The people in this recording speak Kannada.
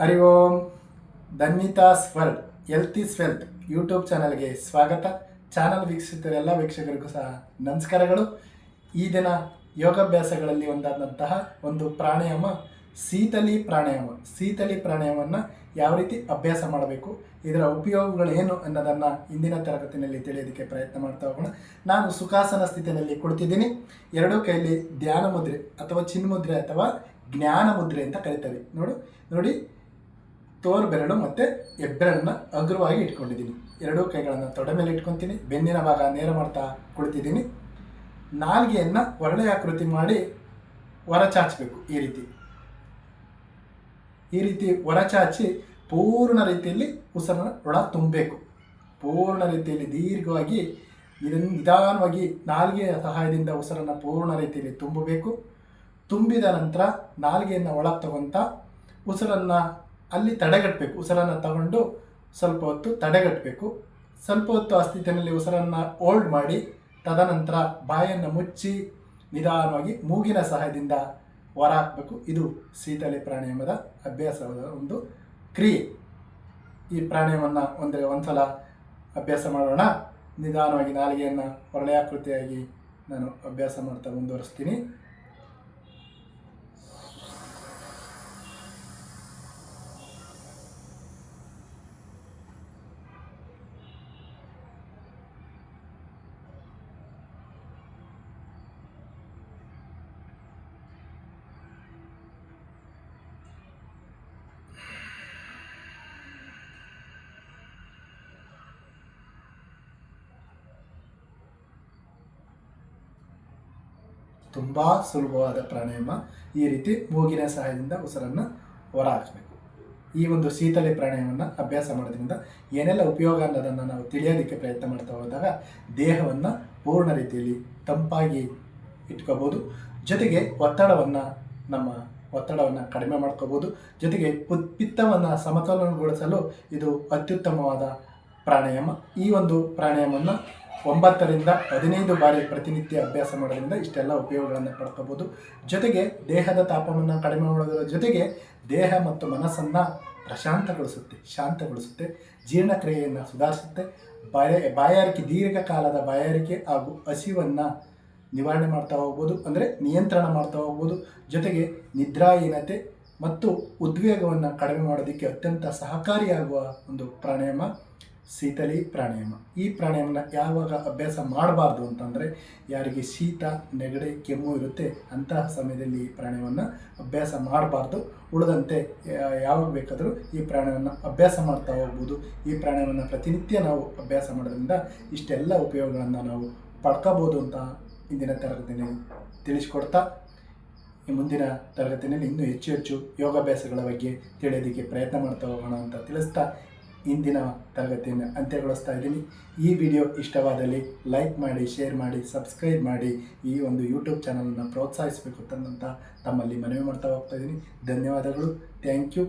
Hari Om. Dhanvita's world health is wealth YouTube ಚಾನಲ್ಗೆ ಸ್ವಾಗತ. ಚಾನಲ್ ವೀಕ್ಷಿಸುತ್ತಿರುವ ಎಲ್ಲ ವೀಕ್ಷಕರಿಗೂ ಸಹ ನಮಸ್ಕಾರಗಳು. ಈ ದಿನ ಯೋಗಾಭ್ಯಾಸಗಳಲ್ಲಿ ಒಂದಾದಂತಹ ಒಂದು ಪ್ರಾಣಾಯಾಮ, ಶೀತಲಿ ಪ್ರಾಣಾಯಾಮ. ಶೀತಲಿ ಪ್ರಾಣಾಯಾಮವನ್ನು ಯಾವ ರೀತಿ ಅಭ್ಯಾಸ ಮಾಡಬೇಕು, ಇದರ ಉಪಯೋಗಗಳು ಏನು ಅನ್ನೋದನ್ನು ಇಂದಿನ ತರಗತಿಯಲ್ಲಿ ತಿಳಿಯೋದಕ್ಕೆ ಪ್ರಯತ್ನ ಮಾಡ್ತಾ ಹೋಗೋಣ. ನಾನು ಸುಖಾಸನ ಸ್ಥಿತಿಯಲ್ಲಿ ಕುಳಿತಿದ್ದೀನಿ. ಎರಡೂ ಕೈಯಲ್ಲಿ ಧ್ಯಾನ ಮುದ್ರೆ ಅಥವಾ ಚಿನ್ಮುದ್ರೆ ಅಥವಾ ಜ್ಞಾನ ಮುದ್ರೆ ಅಂತ ಕರಿತೇವೆ. ನೋಡು, ನೋಡಿ. ತೋರು ಬೆರಳು ಮತ್ತು ಹೆಬ್ಬೆರಳನ್ನ ಅಗ್ರವಾಗಿ ಇಟ್ಕೊಂಡಿದ್ದೀನಿ. ಎರಡೂ ಕೈಗಳನ್ನು ತೊಡೆ ಮೇಲೆ ಇಟ್ಕೊತೀನಿ. ಬೆನ್ನಿನ ಭಾಗ ನೇರ ಮಾಡ್ತಾ ಕುಳಿತಿದ್ದೀನಿ. ನಾಲ್ಗೆಯನ್ನು ಒರಳೆ ಆಕೃತಿ ಮಾಡಿ ಹೊರಚಾಚಬೇಕು ಈ ರೀತಿ. ಈ ರೀತಿ ಹೊರಚಾಚಿ ಪೂರ್ಣ ರೀತಿಯಲ್ಲಿ ಉಸಿರನ್ನ ಒಳ ತುಂಬಬೇಕು. ಪೂರ್ಣ ರೀತಿಯಲ್ಲಿ ದೀರ್ಘವಾಗಿ ಇದನ್ನು ನಿಧಾನವಾಗಿ ನಾಲ್ಗೆಯ ಸಹಾಯದಿಂದ ಉಸಿರನ್ನು ಪೂರ್ಣ ರೀತಿಯಲ್ಲಿ ತುಂಬಬೇಕು. ತುಂಬಿದ ನಂತರ ನಾಲ್ಗೆಯನ್ನು ಒಳಗೆ ತಗೊಂತ ಉಸಿರನ್ನು ಅಲ್ಲಿ ತಡೆಗಟ್ಟಬೇಕು. ಉಸಿರನ್ನು ತಗೊಂಡು ಸ್ವಲ್ಪ ಹೊತ್ತು ತಡೆಗಟ್ಟಬೇಕು. ಸ್ವಲ್ಪ ಹೊತ್ತು ಆ ಸ್ಥಿತಿಯಲ್ಲಿ ಉಸಿರನ್ನು ಹೋಲ್ಡ್ ಮಾಡಿ, ತದನಂತರ ಬಾಯನ್ನು ಮುಚ್ಚಿ ನಿಧಾನವಾಗಿ ಮೂಗಿನ ಸಹಾಯದಿಂದ ಹೊರ ಹಾಕಬೇಕು ಇದು ಶೀತಳಿ ಪ್ರಾಣಾಯಾಮದ ಅಭ್ಯಾಸದ ಒಂದು ಕ್ರಿಯೆ. ಈ ಪ್ರಾಣಾಯಾಮವನ್ನು ಒಂದರೆ ಒಂದು ಸಲ ಅಭ್ಯಾಸ ಮಾಡೋಣ. ನಿಧಾನವಾಗಿ ನಾಲಿಗೆಯನ್ನು ಹೊರಳೆಯಾಕೃತಿಯಾಗಿ ನಾನು ಅಭ್ಯಾಸ ಮಾಡ್ತಾ ಮುಂದುವರಿಸ್ತೀನಿ. ತುಂಬ ಸುಲಭವಾದ ಪ್ರಾಣಾಯಾಮ ಈ ರೀತಿ ಮೂಗಿನ ಸಹಾಯದಿಂದ ಉಸಿರನ್ನು ಹೊರ ಹಾಕಬೇಕು ಈ ಒಂದು ಶೀತಲೆ ಪ್ರಾಣಾಯಾಮವನ್ನು ಅಭ್ಯಾಸ ಮಾಡೋದ್ರಿಂದ ಏನೆಲ್ಲ ಉಪಯೋಗ ಅನ್ನೋದನ್ನು ನಾವು ತಿಳಿಯೋದಕ್ಕೆ ಪ್ರಯತ್ನ ಮಾಡ್ತಾ ಹೋದಾಗ ದೇಹವನ್ನು ಪೂರ್ಣ ರೀತಿಯಲ್ಲಿ ತಂಪಾಗಿ ಇಟ್ಕೋಬೋದು. ಜೊತೆಗೆ ಒತ್ತಡವನ್ನು ನಮ್ಮ ಒತ್ತಡವನ್ನು ಕಡಿಮೆ ಮಾಡ್ಕೋಬೋದು. ಜೊತೆಗೆ ಪುತ್ ಪಿತ್ತವನ್ನು ಸಮತೋಲನಗೊಳಿಸಲು ಇದು ಅತ್ಯುತ್ತಮವಾದ ಪ್ರಾಣಾಯಾಮ. ಈ ಒಂದು ಪ್ರಾಣಾಯಾಮವನ್ನು ಒಂಬತ್ತರಿಂದ ಹದಿನೈದು ಬಾರಿ ಪ್ರತಿನಿತ್ಯ ಅಭ್ಯಾಸ ಮಾಡೋದ್ರಿಂದ ಇಷ್ಟೆಲ್ಲ ಉಪಯೋಗಗಳನ್ನು ಪಡ್ಕೋಬೋದು. ಜೊತೆಗೆ ದೇಹದ ತಾಪವನ್ನು ಕಡಿಮೆ ಮಾಡೋದರ ಜೊತೆಗೆ ದೇಹ ಮತ್ತು ಮನಸ್ಸನ್ನು ಪ್ರಶಾಂತಗೊಳಿಸುತ್ತೆ, ಶಾಂತಗೊಳಿಸುತ್ತೆ, ಜೀರ್ಣಕ್ರಿಯೆಯನ್ನು ಸುಧಾರಿಸುತ್ತೆ. ಬಾಯ ಬಾಯಾರಿಕೆ, ದೀರ್ಘಕಾಲದ ಬಾಯಾರಿಕೆ ಹಾಗೂ ಹಸಿವನ್ನು ನಿವಾರಣೆ ಮಾಡ್ತಾ ಹೋಗ್ಬೋದು. ಅಂದರೆ ನಿಯಂತ್ರಣ ಮಾಡ್ತಾ ಹೋಗ್ಬೋದು. ಜೊತೆಗೆ ನಿದ್ರಾಹೀನತೆ ಮತ್ತು ಉದ್ವೇಗವನ್ನು ಕಡಿಮೆ ಮಾಡೋದಕ್ಕೆ ಅತ್ಯಂತ ಸಹಕಾರಿಯಾಗುವ ಒಂದು ಪ್ರಾಣಾಯಾಮ. ಶೀತಳಿ ಪ್ರಾಣಾಯಾಮ. ಈ ಪ್ರಾಣಾಯಾಮನ ಯಾವಾಗ ಅಭ್ಯಾಸ ಮಾಡಬಾರ್ದು ಅಂತಂದರೆ ಯಾರಿಗೆ ಶೀತ, ನೆಗಡಿ, ಕೆಮ್ಮು ಇರುತ್ತೆ, ಅಂತಹ ಸಮಯದಲ್ಲಿ ಈ ಪ್ರಾಣಾಯಾಮವನ್ನು ಅಭ್ಯಾಸ ಮಾಡಬಾರ್ದು. ಉಳಿದಂತೆ ಯಾವಾಗ ಬೇಕಾದರೂ ಈ ಪ್ರಾಣಾಯಾಮವನ್ನು ಅಭ್ಯಾಸ ಮಾಡ್ತಾ ಹೋಗ್ಬೋದು. ಈ ಪ್ರಾಣಾಯಾಮವನ್ನು ಪ್ರತಿನಿತ್ಯ ನಾವು ಅಭ್ಯಾಸ ಮಾಡೋದ್ರಿಂದ ಇಷ್ಟೆಲ್ಲ ಉಪಯೋಗಗಳನ್ನು ನಾವು ಪಡ್ಕೋಬೋದು ಅಂತ ಇಂದಿನ ತರಗತಿಯಲ್ಲಿ ತಿಳಿಸ್ಕೊಡ್ತಾ, ಈ ಮುಂದಿನ ತರಗತಿಯಲ್ಲಿ ಇನ್ನೂ ಹೆಚ್ಚು ಹೆಚ್ಚು ಯೋಗಾಭ್ಯಾಸಗಳ ಬಗ್ಗೆ ತಿಳಿಯೋದಕ್ಕೆ ಪ್ರಯತ್ನ ಮಾಡ್ತಾ ಹೋಗೋಣ ಅಂತ ತಿಳಿಸ್ತಾ ಇಂದಿನ ತರಗತಿಯನ್ನು ಅಂತ್ಯಗೊಳಿಸ್ತಾ ಇದ್ದೀನಿ. ಈ ವಿಡಿಯೋ ಇಷ್ಟವಾದಲ್ಲಿ ಲೈಕ್ ಮಾಡಿ, ಶೇರ್ ಮಾಡಿ, ಸಬ್ಸ್ಕ್ರೈಬ್ ಮಾಡಿ. ಈ ಒಂದು ಯೂಟ್ಯೂಬ್ ಚಾನಲನ್ನು ಪ್ರೋತ್ಸಾಹಿಸಬೇಕು ಅಂತ ತಮ್ಮಲ್ಲಿ ಮನವಿ ಮಾಡ್ತಾ ಹೋಗ್ತಾ ಇದ್ದೀನಿ. ಧನ್ಯವಾದಗಳು. Thank you.